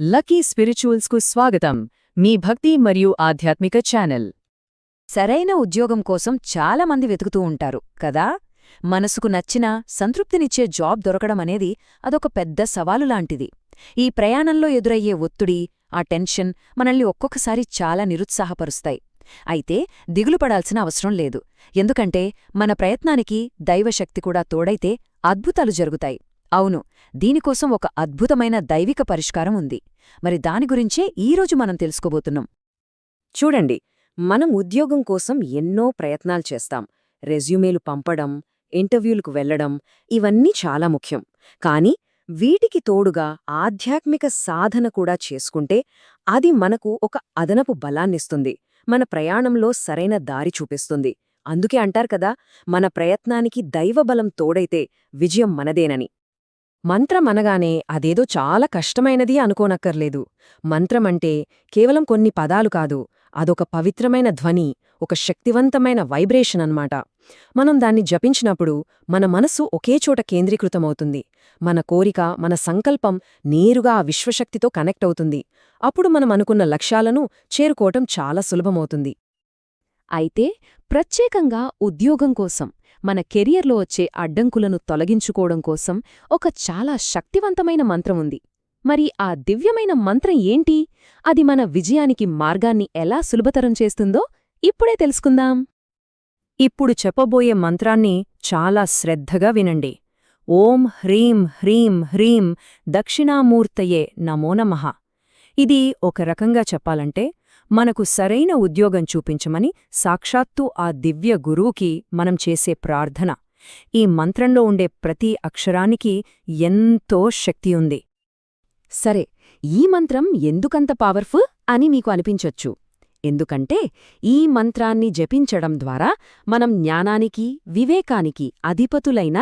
Lucky స్పిరిచువల్స్కు స్వాగతం. మీ భక్తి మరియు ఆధ్యాత్మిక ఛానల్. సరైన ఉద్యోగం కోసం చాలా మంది వెతుకుతూ ఉంటారు కదా? మనసుకు నచ్చిన సంతృప్తినిచ్చే జాబ్ దొరకడం అనేది అదొక పెద్ద సవాలు లాంటిది. ఈ ప్రయాణంలో ఎదురయ్యే ఒత్తిడి ఆ టెన్షన్ మనల్ని ఒక్కొక్కసారి చాలా నిరుత్సాహపరుస్తాయి. అయితే దిగులు పడాల్సిన అవసరం లేదు. ఎందుకంటే మన ప్రయత్నానికి దైవశక్తి కూడా తోడైతే అద్భుతాలు జరుగుతాయి. అవును దీనికోసం ఒక అద్భుతమైన దైవిక పరిష్కారం ఉంది. మరి దాని గురించే ఈరోజు మనం తెలుసుకోబోతున్నాం. చూడండి మనం ఉద్యోగం కోసం ఎన్నో ప్రయత్నాలు చేస్తాం. రెజ్యూమేలు పంపడం ఇంటర్వ్యూలకు వెళ్ళడం ఇవన్నీ చాలా ముఖ్యం. కానీ వీటికి తోడుగా ఆధ్యాత్మిక సాధన కూడా చేసుకుంటే అది మనకు ఒక అదనపు బలాన్నిస్తుంది. మన ప్రయాణంలో సరైన దారి చూపిస్తుంది. అందుకే అంటారు కదా మన ప్రయత్నానికి దైవబలం తోడైతే విజయం మనదేనని. మంత్రం అనగానే అదేదో చాలా కష్టమైనది అనుకోనక్కర్లేదు. మంత్రమంటే కేవలం కొన్ని పదాలు కాదు అదొక పవిత్రమైన ధ్వని ఒక శక్తివంతమైన వైబ్రేషన్ అన్నమాట. మనం దాన్ని జపించినప్పుడు మన మనసు ఒకేచోట కేంద్రీకృతమవుతుంది. మన కోరిక మన సంకల్పం నేరుగా ఆ విశ్వశక్తితో కనెక్ట్ అవుతుంది. అప్పుడు మనం అనుకున్న లక్ష్యాలను చేరుకోవటం చాలా సులభమవుతుంది. అయితే ప్రత్యేకంగా ఉద్యోగం కోసం మన కెరియర్లో వచ్చే అడ్డంకులను తొలగించుకోవడం కోసం ఒక చాలా శక్తివంతమైన మంత్రం ఉంది. మరి ఆ దివ్యమైన మంత్రం ఏంటి? అది మన విజయానికి మార్గాన్ని ఎలా సులభతరం చేస్తుందో ఇప్పుడే తెలుసుకుందాం. ఇప్పుడు చెప్పబోయే మంత్రాన్ని చాలా శ్రద్ధగా వినండి. ఓం హ్రీం హ్రీం హ్రీం దక్షిణామూర్తయే నమో నమః. ఇది ఒక రకంగా చెప్పాలంటే మనకు సరైన ఉద్యోగం చూపించమని సాక్షాత్తు ఆ దివ్య గురువుకి మనం చేసే ప్రార్థన. ఈ మంత్రంలో ఉండే ప్రతి అక్షరానికి ఎంతో శక్తి ఉంది. సరే ఈ మంత్రం ఎందుకంత పవర్ఫుల్ అని మీకు అనిపించొచ్చు? ఎందుకంటే ఈ మంత్రాన్ని జపించడం ద్వారా మనం జ్ఞానానికి వివేకానికి అధిపతులైన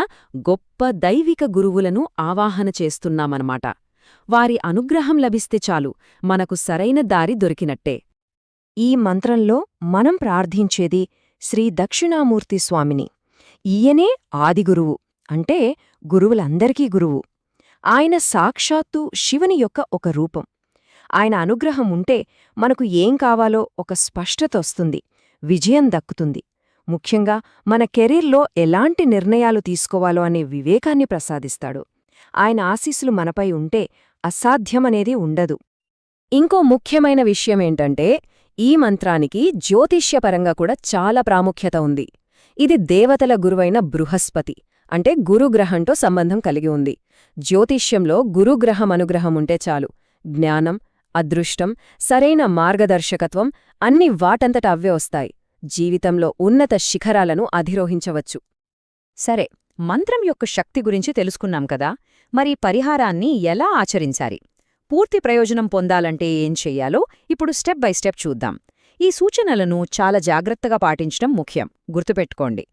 గొప్ప దైవిక గురువులను ఆవాహన చేస్తున్నామన్నమాట. వారి అనుగ్రహం లభిస్తే చాలు మనకు సరైన దారి దొరికినట్టే. ఈ మంత్రంలో మనం ప్రార్థించేది శ్రీ దక్షిణామూర్తి స్వామిని. ఈయనే ఆదిగురువు అంటే గురువులందరికీ గురువు. ఆయన సాక్షాత్తు శివుని యొక్క ఒక రూపం. ఆయన అనుగ్రహం ఉంటే మనకు ఏం కావాలో ఒక స్పష్టత వస్తుంది విజయం దక్కుతుంది. ముఖ్యంగా మన కెరీర్లో ఎలాంటి నిర్ణయాలు తీసుకోవాలో అనే వివేకాన్ని ప్రసాదిస్తాడు. ఆయన ఆశీస్సులు మనపై ఉంటే అసాధ్యమనేది ఉండదు. ఇంకో ముఖ్యమైన విషయమేంటంటే ఈ మంత్రానికి జ్యోతిష్యపరంగా కూడా చాలా ప్రాముఖ్యత ఉంది. ఇది దేవతల గురువైన బృహస్పతి అంటే గురుగ్రహంతో సంబంధం కలిగి ఉంది. జ్యోతిష్యంలో గురుగ్రహం అనుగ్రహం ఉంటే చాలు. జ్ఞానం అదృష్టం సరైన మార్గదర్శకత్వం అన్ని వాటంతట అవ్వే వస్తాయి. జీవితంలో ఉన్నత శిఖరాలను అధిరోహించవచ్చు. సరే మంత్రం యొక్క శక్తి గురించి తెలుసుకున్నాం కదా? మరి పరిహారాన్ని ఎలా ఆచరించాలి? పూర్తి ప్రయోజనం పొందాలంటే ఏం చెయ్యాలో ఇప్పుడు స్టెప్ బై స్టెప్ చూద్దాం. ఈ సూచనలను చాలా జాగ్రత్తగా పాటించడం ముఖ్యం. గుర్తుపెట్టుకోండి.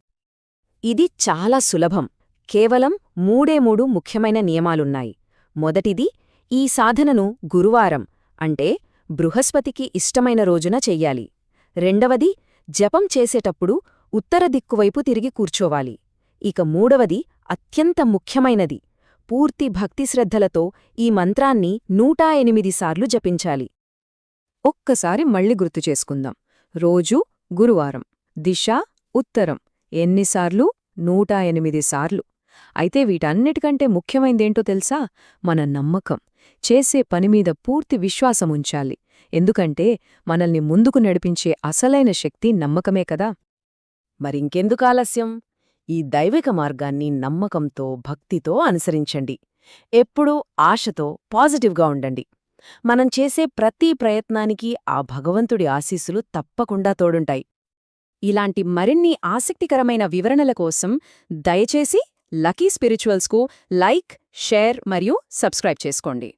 ఇది చాలా సులభం. కేవలం మూడే మూడు ముఖ్యమైన నియమాలున్నాయి. మొదటిది ఈ సాధనను గురువారం అంటే బృహస్పతికి ఇష్టమైన రోజున చెయ్యాలి. రెండవది జపం చేసేటప్పుడు ఉత్తర దిక్కువైపు తిరిగి కూర్చోవాలి. ఇక మూడవది అత్యంత ముఖ్యమైనది పూర్తి భక్తిశ్రద్ధలతో ఈ మంత్రాన్ని నూటా ఎనిమిది సార్లు జపించాలి. ఒక్కసారి మళ్ళీ గుర్తు చేసుకుందాం. రోజు గురువారం. దిశ ఉత్తరం. ఎన్నిసార్లు నూటా ఎనిమిది సార్లు. అయితే వీటన్నిటికంటే ముఖ్యమైందేంటో తెలుసా? మన నమ్మకం. చేసే పనిమీద పూర్తి విశ్వాసముంచాలి ఎందుకంటే మనల్ని ముందుకు నడిపించే అసలైన శక్తి నమ్మకమే కదా. మరింకెందుకు ఆలస్యం? ఈ దైవిక మార్గాన్ని నమ్మకంతో భక్తితో అనుసరించండి. ఎప్పుడూ ఆశతో పాజిటివ్గా ఉండండి. మనం చేసే ప్రతి ప్రయత్నానికి ఆ భగవంతుడి ఆశీస్సులు తప్పకుండా తోడుంటాయి. ఇలాంటి మరిన్ని ఆసక్తికరమైన వివరణల కోసం దయచేసి లకీ స్పిరిచువల్స్కు లైక్ షేర్ మరియు సబ్స్క్రైబ్ చేసుకోండి.